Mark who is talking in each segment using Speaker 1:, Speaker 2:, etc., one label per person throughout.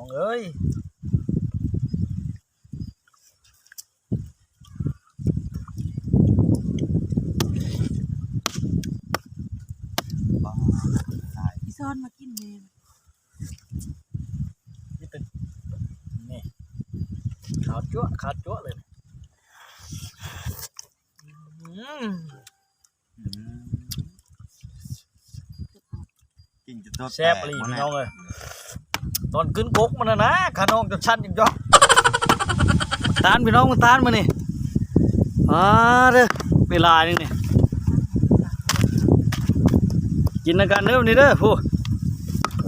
Speaker 1: น้องเอ้ยบ้าตาย
Speaker 2: พี่ซ้อนมากินแม่
Speaker 1: นี่เป็นนี่ขาวจั๊วะขาวจั๊วะเลยอืม
Speaker 3: กินจนตัว
Speaker 1: แซ่บอีหลีพี่น้องเลย ตอนขึ้นกกมันนะนะขาน้องจะชันอีกยอกตานพี่น้องมาตานมานี่มาเด้อเวลานี่นี่กินอาการเด้อนี่เด้อผู้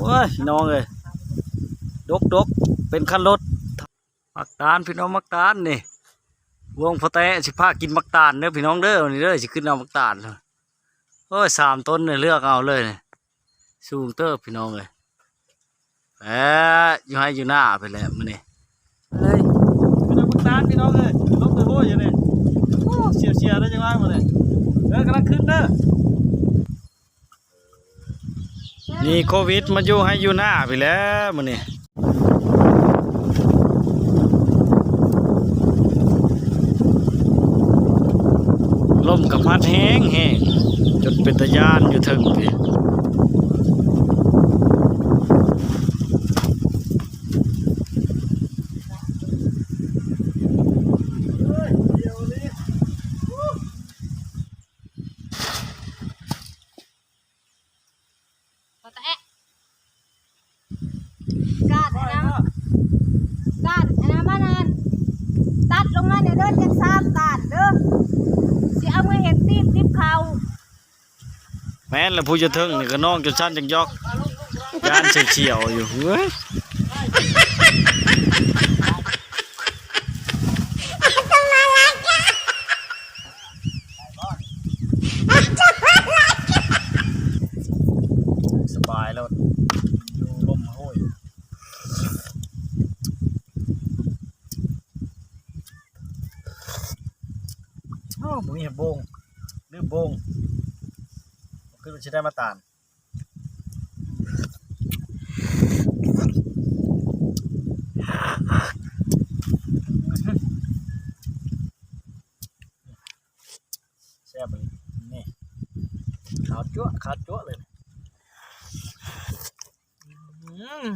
Speaker 1: ว้ายน้องเลยดกดกเป็นคันรถมักตานพี่น้องมักตานนี่วงพอแตะสิพากินมักตานเด้อพี่น้องเด้อนี่เด้อสิขึ้นเอามักตานเลยโอ้ยสามต้นเนี่ยเลือกเอาเลยเนี่ยสูงเติบพี่น้องเลย แหมอยู่ให้อยู่หน้าไปแล้วมื้อนี้เฮ้ยพี่น้องตานพี่น้องเลยลงไปโห้อยู่นี่โอ้เสียเสียได้จังไงมาเลยเด้อกำลังขึ้นเด้อนี่โควิดมาอยู่ให้อยู่หน้าไปแล้วมื้อนี้ลมกับพัดแห้งแห้งจนเป็นตะยานอยู่ถึงพี่
Speaker 2: กาดนะกาดนะมานานตัดลงมาเดี๋ยวเดินจะสามตัดเด้อสิเอามือเห็ดตีบตีบเขา
Speaker 1: แม่นแล้วผู้จะถึงนี่ก็น้องจนชั้นจังยอกยานเฉียวๆอยู่เฮ้ยสบายแล้วอยู่ลมโห้ยโอ้ บุมีเห็บโบงลืมโบงคือมันจะได้มาตานแซ่บเลยนี่ขาวจั๊วะขาวจั๊วะเลยอืม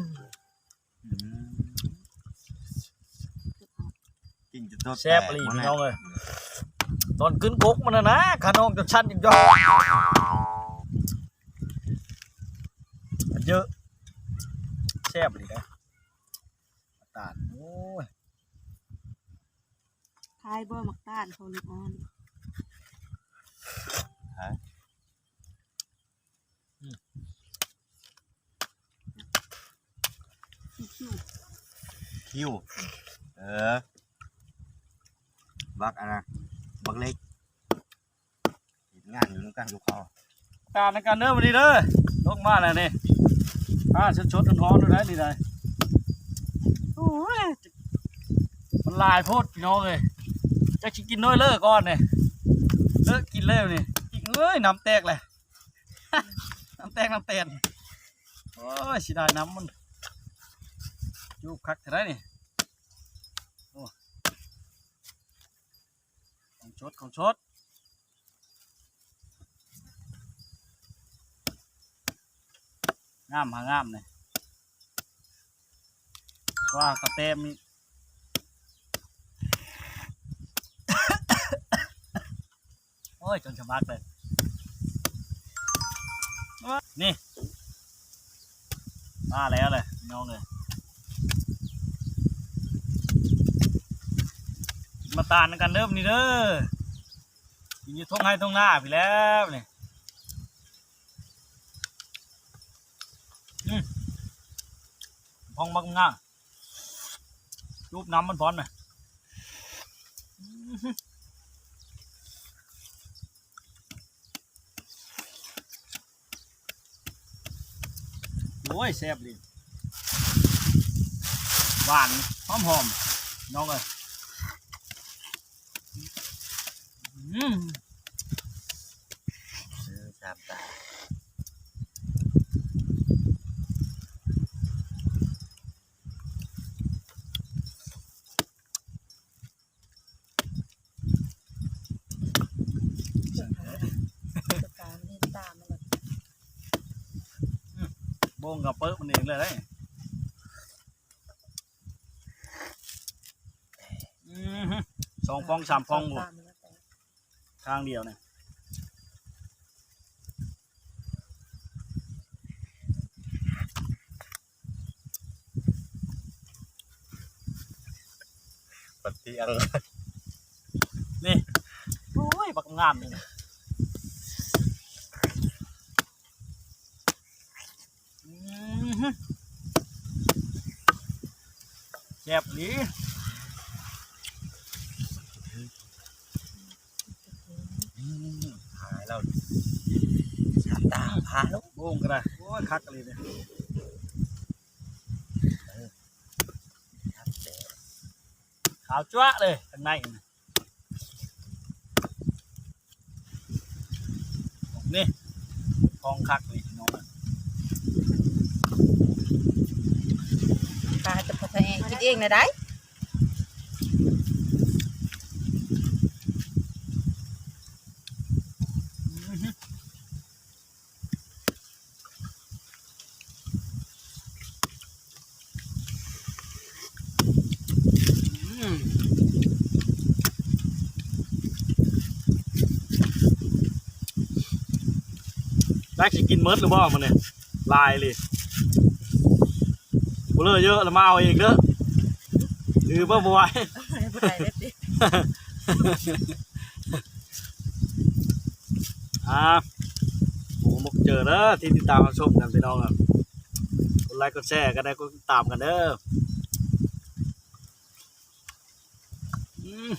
Speaker 3: กินจนตัว
Speaker 1: แซ่บอีหลีพี่น้องเลย ตอนขึ้นกกมันนะนะขาน้องจะชันอีกยอกมันเยอะแซ่บอีหลีนะตานโอ้ย
Speaker 2: คายบ่หมักต้านเขาลูกอ่อนคิว
Speaker 3: คิวเออบักอะไร บักเล็กงานอยู่น้ำกันลูกเขา
Speaker 1: ตามในการเด้อมาดีเด้อลงมาแล้วนี่อ่าชดชดๆร้อนดูได้ดีได้โอ้ยมันลายโพดพี่น้องเลยจะกินน้อยเลิกก่อนเนี่ยเลิกกินเลยนี่อีกเอ้ยน้ำแตกเลยน้ำแตกน้ำแตนโอ้ยสิได้น้ำมันยูบคักเท่าไรนี่โอ้ของ ชดของชดงามหางามเลยว่ากระเตมนี่โอ้ยจนชะมักเลย นี่มาแล้วเลยน้องเลยกินมา ตานกันเริ่มนี่เด้อกินอยู่ทงให้ทงหน้าพี่แล้วนี่พองมักง่ารูปน้ำมันพร้อนไหมโอ้ยแซ่บดีหวานหอมหอมน้องเอ้ย ซื้อสาม
Speaker 3: ตาตามเล่นตามมั
Speaker 1: บงกับเปิ้บมันเองเลยได้สองฟองสามฟองหมด ข้างเดียวเนี่ย
Speaker 3: ปฏิเตียง
Speaker 1: โอ้ยบักงามเลยอือฮึแซ่บดี
Speaker 3: หายแล้วสามตา พาล้ว
Speaker 1: โบงก็ได้โอ้ยคักเลยเนี่ยขาวจ้วเลยข้างในนี่ทองคักเลยน้องอะ
Speaker 2: ตาจะพอแเองคิดเองนะได้
Speaker 1: แม็กสิกินเมิร์ดหรือเปล่ามันเนี่ยลายเลยบุเลอเยอะแล้วมาเอาเองเด้อหรือว่าบไหว
Speaker 2: ผู้ใดเด็ดดิ
Speaker 1: อ่าโอ้มกเจอเด้อที่ติดตามรับชมกันพี่น้องครับกดไลค์กดแชร์กันได้ก็ตามกันเด้อ อืม